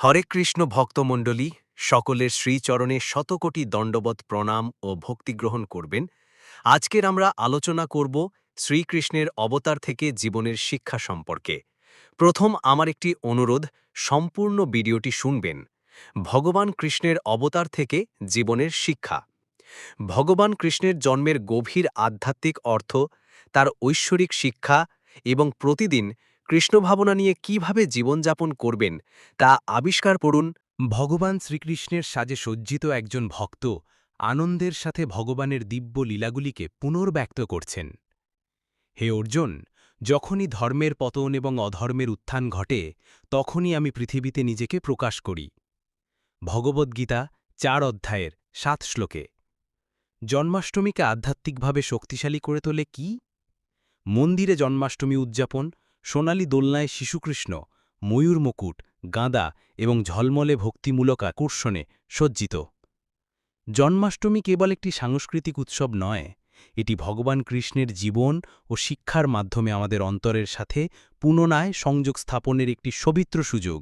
হরে কৃষ্ণ ভক্তমণ্ডলী, সকলের শ্রীচরণে শতকোটি দণ্ডবত প্রণাম ও ভক্তি গ্রহণ করবেন। আজকের আমরা আলোচনা করব শ্রীকৃষ্ণের অবতার থেকে জীবনের শিক্ষা সম্পর্কে। প্রথম আমার একটি অনুরোধ, সম্পূর্ণ ভিডিওটি শুনবেন। ভগবান কৃষ্ণের অবতার থেকে জীবনের শিক্ষা। ভগবান কৃষ্ণের জন্মের গভীর আধ্যাত্মিক অর্থ, তার ঐশ্বরিক শিক্ষা এবং প্রতিদিন কৃষ্ণ ভাবনা নিয়ে কীভাবে জীবনযাপন করবেন, তা আবিষ্কার করুন। ভগবান শ্রীকৃষ্ণের সাজে সজ্জিত একজন ভক্ত আনন্দের সাথে ভগবানের দিব্য লীলাগুলিকে পুনর্ব্যক্ত করছেন। হে অর্জুন, যখনই ধর্মের পতন এবং অধর্মের উত্থান ঘটে, তখনই আমি পৃথিবীতে নিজেকে প্রকাশ করি। ভগবদ্গীতা চার অধ্যায়ের সাত শ্লোকে, জন্মাষ্টমীকে আধ্যাত্মিকভাবে শক্তিশালী করে তোলে কি? মন্দিরে জন্মাষ্টমী উদযাপন সোনালী দোলনায় শিশুকৃষ্ণ, ময়ূর মুকুট, গাঁদা এবং ঝলমলে ভক্তিমূলক আকর্ষণে সজ্জিত। জন্মাষ্টমী কেবল একটি সাংস্কৃতিক উৎসব নয়, এটি ভগবান কৃষ্ণের জীবন ও শিক্ষার মাধ্যমে আমাদের অন্তরের সাথে পুননায় সংযোগ স্থাপনের একটি সবিত্র সুযোগ।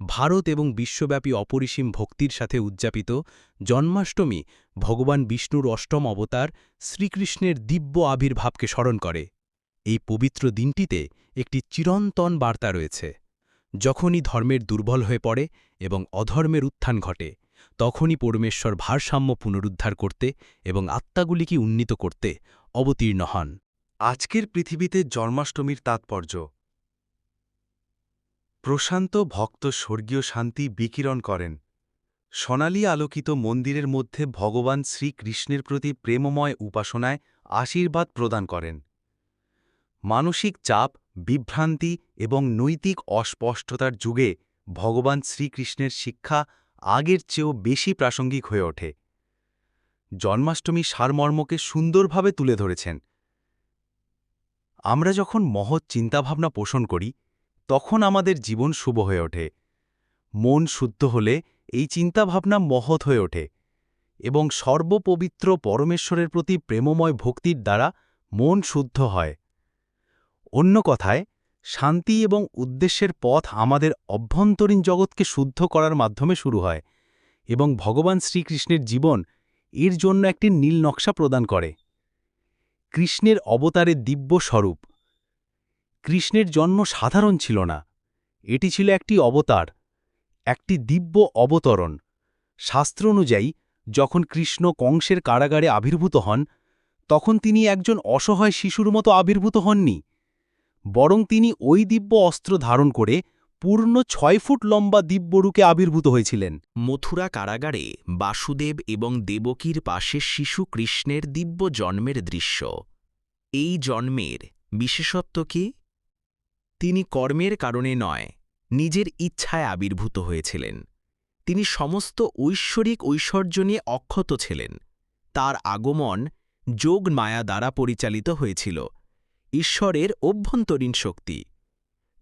ভারত এবং বিশ্বব্যাপী অপরিসীম ভক্তির সাথে উদযাপিত জন্মাষ্টমী ভগবান বিষ্ণুর অষ্টম অবতার শ্রীকৃষ্ণের দিব্য আবির্ভাবকে স্মরণ করে। এই পবিত্র দিনটিতে একটি চিরন্তন বার্তা রয়েছে। যখনই ধর্মের দুর্বল হয়ে পড়ে এবং অধর্মের উত্থান ঘটে, তখনই পরমেশ্বর ভারসাম্য পুনরুদ্ধার করতে এবং আত্মাগুলিকে উন্নীত করতে অবতীর্ণ হন। আজকের পৃথিবীতে জন্মাষ্টমীর তাৎপর্য। প্রশান্ত ভক্ত স্বর্গীয় শান্তি বিকিরণ করেন। সোনালী আলোকিত মন্দিরের মধ্যে ভগবান শ্রীকৃষ্ণের প্রতি প্রেমময় উপাসনায় আশীর্বাদ প্রদান করেন। মানসিক চাপ বিভ্রান্তি এবং নৈতিক অস্পষ্টতার যুগে ভগবান শ্রীকৃষ্ণের শিক্ষা আগের চেয়েও বেশি প্রাসঙ্গিক হয়ে ওঠে। জন্মাষ্টমী সারমর্মকে সুন্দরভাবে তুলে ধরেছেন। আমরা যখন মহৎ চিন্তাভাবনা পোষণ করি, তখন আমাদের জীবন শুভ হয়ে ওঠে। মন শুদ্ধ হলে এই চিন্তাভাবনা মহৎ হয়ে ওঠে এবং সর্বপবিত্র পরমেশ্বরের প্রতি প্রেমময় ভক্তির দ্বারা মন শুদ্ধ হয়। অন্য কথায়, শান্তি এবং উদ্দেশ্যের পথ আমাদের অভ্যন্তরীণ জগৎকে শুদ্ধ করার মাধ্যমে শুরু হয় এবং ভগবান শ্রীকৃষ্ণের জীবন এর জন্য একটি নীল নকশা প্রদান করে। কৃষ্ণের অবতারের দিব্য স্বরূপ। কৃষ্ণের জন্ম সাধারণ ছিল না। এটি ছিল একটি অবতার, একটি দিব্য অবতরণ। শাস্ত্র অনুযায়ী, যখন কৃষ্ণ কংসের কারাগারে আবির্ভূত হন, তখন তিনি একজন অসহায় শিশুর মতো আবির্ভূত হননি। বরং তিনি ওই দিব্য অস্ত্র ধারণ করে পূর্ণ ছয় ফুট লম্বা দিব্যরূপে আবির্ভূত হয়েছিলেন। মথুরা কারাগারে বাসুদেব এবং দেবকীর পাশে শিশু কৃষ্ণের দিব্য জন্মের দৃশ্য। এই জন্মের বিশেষত্ব কি? তিনি কর্মের কারণে নয়, নিজের ইচ্ছায় আবির্ভূত হয়েছিলেন। তিনি সমস্ত ঐশ্বরিক ঐশ্বর্য নিয়ে অক্ষত ছিলেন। তার আগমন যোগ মায়া দ্বারা পরিচালিত হয়েছিল। ঈশ্বরের অভ্যন্তরীণ শক্তি।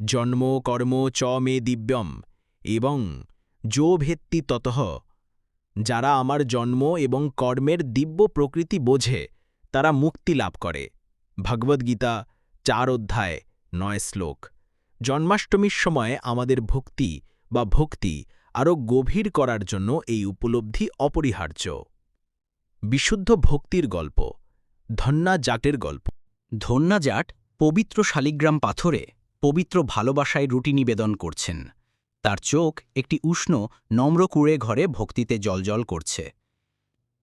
জন্ম, কর্ম, চ, মে, দিব্যম এবং যো ভেত্তি ততঃ। যারা আমার জন্ম এবং কর্মের দিব্য প্রকৃতি বোঝে, তারা মুক্তি লাভ করে। ভগবদ্গীতা চার অধ্যায়, নয় শ্লোক। জন্মাষ্টমীর সময় আমাদের ভক্তি বা ভক্তি আরও গভীর করার জন্য এই উপলব্ধি অপরিহার্য। বিশুদ্ধ ভক্তির গল্প, ধন্যা জাটের গল্প। ধন্যাজাট পবিত্র শালিগ্রাম পাথরে পবিত্র ভালোবাসায় রুটি নিবেদন করছেন। তার চোখ একটি উষ্ণ, নম্র কুড়ে ঘরে ভক্তিতে জলজল করছে।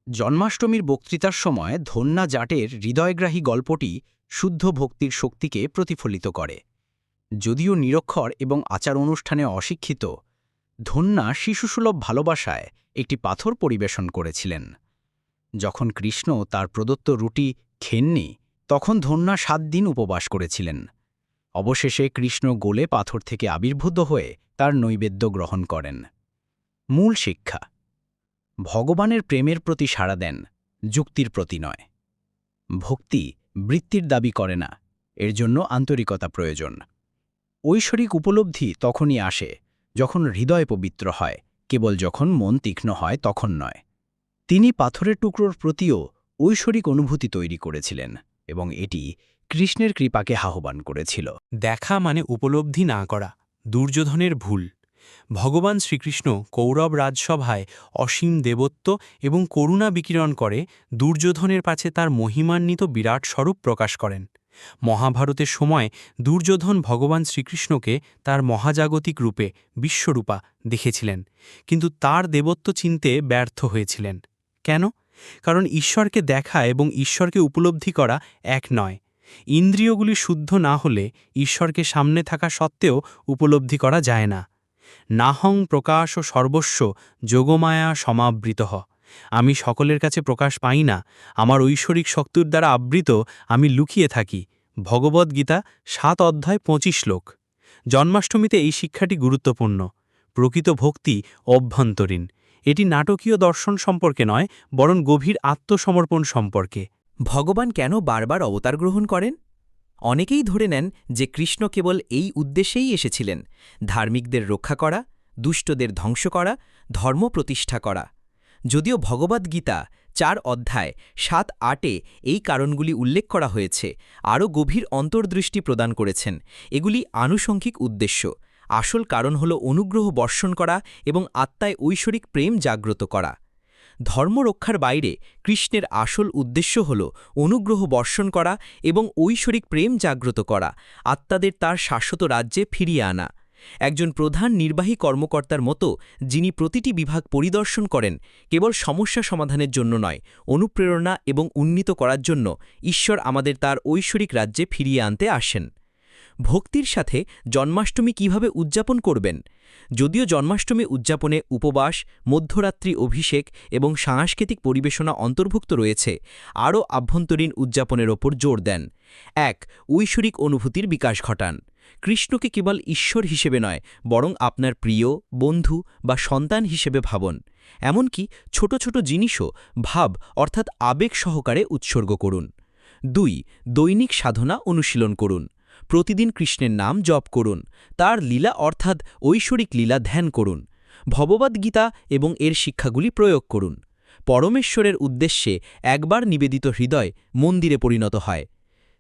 জন্মাষ্টমীর বক্তৃতার সময় ধন্যা জাটের হৃদয়গ্রাহী গল্পটি শুদ্ধ ভক্তির শক্তিকে প্রতিফলিত করে। যদিও নিরক্ষর এবং আচার অনুষ্ঠানে অশিক্ষিত, ধন্যা শিশুসুলভ ভালোবাসায় একটি পাথর পরিবেশন করেছিলেন। যখন কৃষ্ণ তার প্রদত্ত রুটি খেননি তখন ধন্যা সাত দিন উপবাস করেছিলেন। অবশেষে কৃষ্ণ গোলে পাথর থেকে আবির্ভূত হয়ে তার নৈবেদ্য গ্রহণ করেন। মূল শিক্ষা, ভগবানের প্রেমের প্রতি সাড়া দেন, যুক্তির প্রতি নয়। ভক্তি বৃত্তির দাবি করে না, এর জন্য আন্তরিকতা প্রয়োজন। ঐশ্বরিক উপলব্ধি তখনই আসে যখন হৃদয় পবিত্র হয়, কেবল যখন মন তীক্ষ্ণ হয় তখন নয়। তিনি পাথরের টুকরোর প্রতিও ঐশ্বরিক অনুভূতি তৈরি করেছিলেন। এবং এটি কৃষ্ণের কৃপাকে আহ্বান করেছিল। দেখা মানে উপলব্ধি না করা, দুর্যোধনের ভুল। ভগবান শ্রীকৃষ্ণ কৌরব রাজসভায় অসীম দেবত্ব এবং করুণা বিকিরণ করে দুর্যোধনের পাছে তার মহিমান্বিত বিরাট স্বরূপ প্রকাশ করেন। মহাভারতের সময় দুর্যোধন ভগবান শ্রীকৃষ্ণকে তার মহাজাগতিক রূপে বিশ্বরূপা দেখেছিলেন, কিন্তু তার দেবত্ব চিনতে ব্যর্থ হয়েছিলেন। কেন? কারণ ঈশ্বরকে দেখা এবং ঈশ্বরকে উপলব্ধি করা এক নয়। ইন্দ্রিয়গুলি শুদ্ধ না হলে ঈশ্বরকে সামনে থাকা সত্ত্বেও উপলব্ধি করা যায় না। নাহং প্রকাশ ও সর্বস্ব যোগমায়া সমাবৃত হ। আমি সকলের কাছে প্রকাশ পাই না, আমার ঐশ্বরিক শক্তির দ্বারা আবৃত, আমি লুকিয়ে থাকি। ভগবদ্গীতা সাত অধ্যায়, পঁচিশ শ্লোক। জন্মাষ্টমীতে এই শিক্ষাটি গুরুত্বপূর্ণ। প্রকৃত ভক্তি অভ্যন্তরীণ। এটি নাটকীয় দর্শন সম্পর্কে নয়, বরং গভীর আত্মসমর্পণ সম্পর্কে। ভগবান কেন বারবার অবতার গ্রহণ করেন? অনেকেই ধরে নেন যে কৃষ্ণ কেবল এই উদ্দেশ্যেই এসেছিলেন, ধার্মিকদের রক্ষা করা, দুষ্টদের ধ্বংস করা, ধর্ম প্রতিষ্ঠা করা। যদিও ভগবদ্গীতা চার অধ্যায় সাত আটে এই কারণগুলি উল্লেখ করা হয়েছে, আরও গভীর অন্তর্দৃষ্টি প্রদান করেছেন, এগুলি আনুষঙ্গিক উদ্দেশ্য। আসল কারণ হল অনুগ্রহ বর্ষণ করা এবং আত্মায় ঐশ্বরিক প্রেম জাগ্রত করা। ধর্ম রক্ষার বাইরে কৃষ্ণের আসল উদ্দেশ্য হল অনুগ্রহ বর্ষণ করা এবং ঐশ্বরিক প্রেম জাগ্রত করা, আত্মাদের তার শাশ্বত রাজ্যে ফিরিয়ে আনা। একজন প্রধান নির্বাহী কর্মকর্তার মতো যিনি প্রতিটি বিভাগ পরিদর্শন করেন, কেবল সমস্যা সমাধানের জন্য নয়, অনুপ্রেরণা এবং উন্নীত করার জন্য ঈশ্বর আমাদের তার ঐশ্বরিক রাজ্যে ফিরিয়ে আনতে আসেন। ভক্তির সাথে জন্মাষ্টমী কীভাবে উদযাপন করবেন? যদিও জন্মাষ্টমী উদযাপনে উপবাস, মধ্যরাত্রি অভিষেক এবং সাংস্কৃতিক পরিবেশনা অন্তর্ভুক্ত রয়েছে, আরও আভ্যন্তরীণ উদযাপনের ওপর জোর দেন। এক, ঐশ্বরিক অনুভূতির বিকাশ ঘটান। কৃষ্ণকে কেবল ঈশ্বর হিসেবে নয়, বরং আপনার প্রিয়, বন্ধু বা সন্তান হিসেবে ভাবন। এমনকি ছোট ছোট জিনিসও ভাব অর্থাৎ আবেগ সহকারে উৎসর্গ করুন। দুই, দৈনিক সাধনা অনুশীলন করুন। প্রতিদিন কৃষ্ণের নাম জপ করুন। তার লীলা অর্থাৎ ঐশ্বরিক লীলা ধ্যান করুন। ভগবদ্গীতা এবং এর শিক্ষাগুলি প্রয়োগ করুন। পরমেশ্বরের উদ্দেশ্যে একবার নিবেদিত হৃদয় মন্দিরে পরিণত হয়।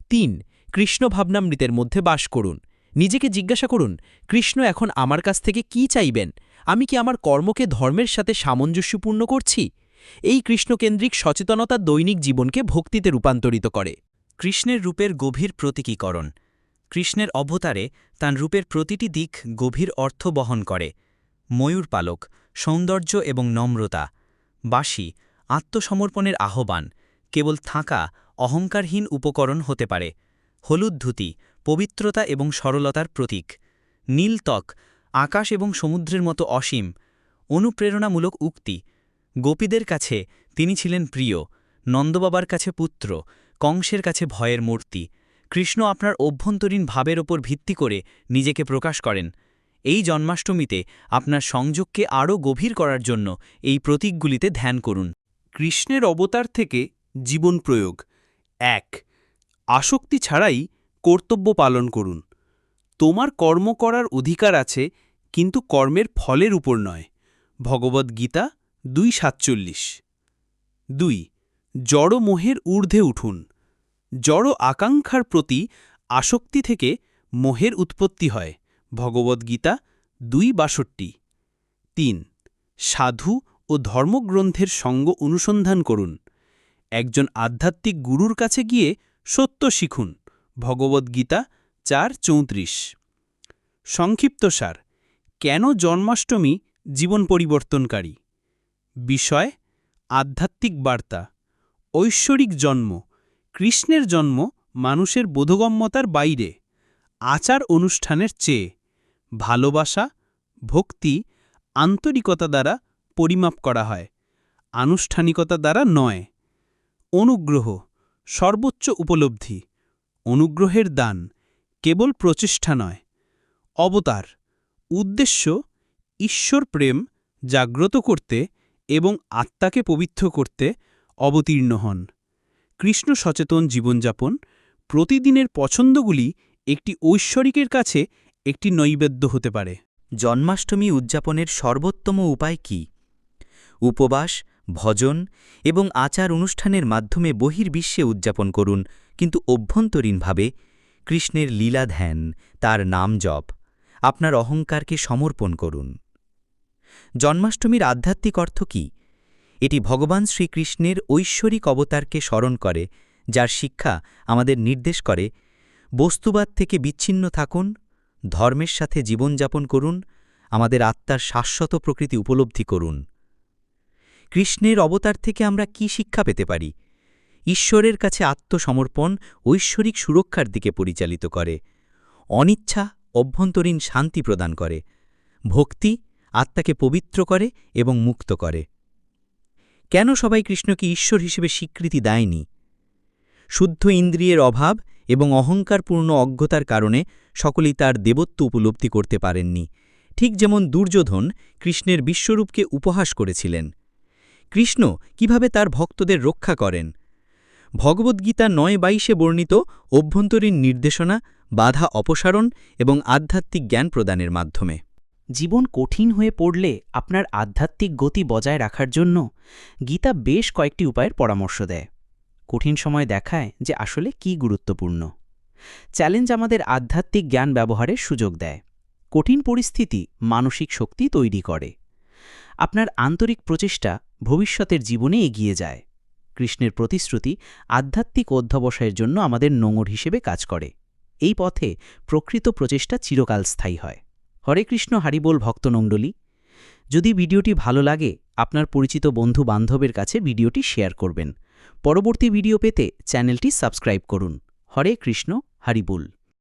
তিন, কৃষ্ণ ভাবনামৃতের মধ্যে বাস করুন। নিজেকে জিজ্ঞাসা করুন, কৃষ্ণ, এখন আমার কাছ থেকে কি চাইবেন? আমি কি আমার কর্মকে ধর্মের সাথে সামঞ্জস্যপূর্ণ করছি? এই কৃষ্ণকেন্দ্রিক সচেতনতা দৈনিক জীবনকে ভক্তিতে রূপান্তরিত করে। কৃষ্ণের রূপের গভীর প্রতীকীকরণ। কৃষ্ণের অবতারে তাঁর রূপের প্রতিটি দিক গভীর অর্থ বহন করে। ময়ূর পালক, সৌন্দর্য এবং নম্রতা। বাসি আত্মসমর্পণের আহ্বান, কেবল থাকা, অহংকারহীন উপকরণ হতে পারে। হলুদ ধুতি, পবিত্রতা এবং সরলতার প্রতীক। নীল ত্বক, আকাশ এবং সমুদ্রের মতো অসীম, অনুপ্রেরণামূলক উক্তি। গোপীদের কাছে তিনি ছিলেন প্রিয়, নন্দবাবার কাছে পুত্র, কংসের কাছে ভয়ের মূর্তি। কৃষ্ণ আপনার অভ্যন্তরীণ ভাবের ওপর ভিত্তি করে নিজেকে প্রকাশ করেন। এই জন্মাষ্টমীতে আপনার সংযোগকে আরও গভীর করার জন্য এই প্রতীকগুলিতে ধ্যান করুন। কৃষ্ণের অবতার থেকে জীবন প্রয়োগ। এক, আসক্তি ছাড়াই কর্তব্য পালন করুন। তোমার কর্ম করার অধিকার আছে, কিন্তু কর্মের ফলের উপর নয়। ভগবদ্গীতা দুই সাতচল্লিশ। দুই জড় মোহের ঊর্ধ্বে উঠুন। জড় আকাঙ্ক্ষার প্রতি আসক্তি থেকে মোহের উৎপত্তি হয় ভগবদ্গীতা দুই বাষট্টি। তিন, সাধু ও ধর্মগ্রন্থের সঙ্গ অনুসন্ধান করুন। একজন আধ্যাত্মিক গুরুর কাছে গিয়ে সত্য শিখুন ভগবদ্গীতা চার চৌত্রিশ। সংক্ষিপ্তসার কেন জন্মাষ্টমী জীবন পরিবর্তনকারী? বিষয়, আধ্যাত্মিক বার্তা, ঐশ্বরিক জন্ম কৃষ্ণের জন্ম মানুষের বোধগম্যতার বাইরে, আচার অনুষ্ঠানের চেয়ে। ভালোবাসা, ভক্তি, আন্তরিকতা দ্বারা পরিমাপ করা হয়, আনুষ্ঠানিকতা দ্বারা নয়। অনুগ্রহ, সর্বোচ্চ উপলব্ধি, অনুগ্রহের দান, কেবল প্রচেষ্টা নয়। অবতার, উদ্দেশ্য, ঈশ্বর প্রেম জাগ্রত করতে এবং আত্মাকে পবিত্র করতে অবতীর্ণ হন। কৃষ্ণ সচেতন জীবনযাপন, প্রতিদিনের পছন্দগুলি একটি ঐশ্বরিকের কাছে একটি নৈবেদ্য হতে পারে। জন্মাষ্টমী উদযাপনের সর্বোত্তম উপায় কি? উপবাস, ভজন এবং আচার অনুষ্ঠানের মাধ্যমে বহির্বিশ্বে উদযাপন করুন, কিন্তু অভ্যন্তরীণভাবে কৃষ্ণের লীলা ধ্যান, তার নাম জপ, আপনার অহংকারকে সমর্পণ করুন। জন্মাষ্টমীর আধ্যাত্মিক অর্থ কি? এটি ভগবান শ্রীকৃষ্ণের ঐশ্বরিক অবতারকে স্মরণ করে, যার শিক্ষা আমাদের নির্দেশ করে, বস্তুবাদ থেকে বিচ্ছিন্ন থাকুন, ধর্মের সাথে জীবনযাপন করুন, আমাদের আত্মার শাশ্বত প্রকৃতি উপলব্ধি করুন। কৃষ্ণের অবতার থেকে আমরা কি শিক্ষা পেতে পারি? ঈশ্বরের কাছে আত্মসমর্পণ ঐশ্বরিক সুরক্ষার দিকে পরিচালিত করে, অনিচ্ছা অভ্যন্তরীণ শান্তি প্রদান করে, ভক্তি আত্মাকে পবিত্র করে এবং মুক্ত করে। কেন সবাই কৃষ্ণকে ঈশ্বর হিসেবে স্বীকৃতি দেয়নি? শুদ্ধ ইন্দ্রিয়ের অভাব এবং অহংকারপূর্ণ অজ্ঞতার কারণে সকলেই তার দেবত্ব উপলব্ধি করতে পারেননি। ঠিক যেমন দুর্যোধন কৃষ্ণের বিশ্বরূপকে উপহাস করেছিলেন। কৃষ্ণ কীভাবে তার ভক্তদের রক্ষা করেন? ভগবদ্গীতা নয় বাইশে বর্ণিত অভ্যন্তরীণ নির্দেশনা, বাধা অপসারণ এবং আধ্যাত্মিক জ্ঞান প্রদানের মাধ্যমে। জীবন কঠিন হয়ে পড়লে আপনার আধ্যাত্মিক গতি বজায় রাখার জন্য গীতা বেশ কয়েকটি উপায়ের পরামর্শ দেয়। কঠিন সময় দেখায় যে আসলে কি গুরুত্বপূর্ণ। চ্যালেঞ্জ আমাদের আধ্যাত্মিক জ্ঞান ব্যবহারের সুযোগ দেয়। কঠিন পরিস্থিতি মানসিক শক্তি তৈরি করে। আপনার আন্তরিক প্রচেষ্টা ভবিষ্যতের জীবনে এগিয়ে যায়। কৃষ্ণের প্রতিশ্রুতি আধ্যাত্মিক অধ্যবসায়ের জন্য আমাদের নোঙর হিসেবে কাজ করে। এই পথে প্রকৃত প্রচেষ্টা চিরকাল স্থায়ী হয়। হরে কৃষ্ণ হারিবোল ভক্তনণ্ডলী যদি ভিডিওটি ভালো লাগে, আপনার পরিচিত বন্ধু বান্ধবের কাছে ভিডিওটি শেয়ার করবেন। পরবর্তী ভিডিও পেতে চ্যানেলটি সাবস্ক্রাইব করুন। হরে কৃষ্ণ হারিবুল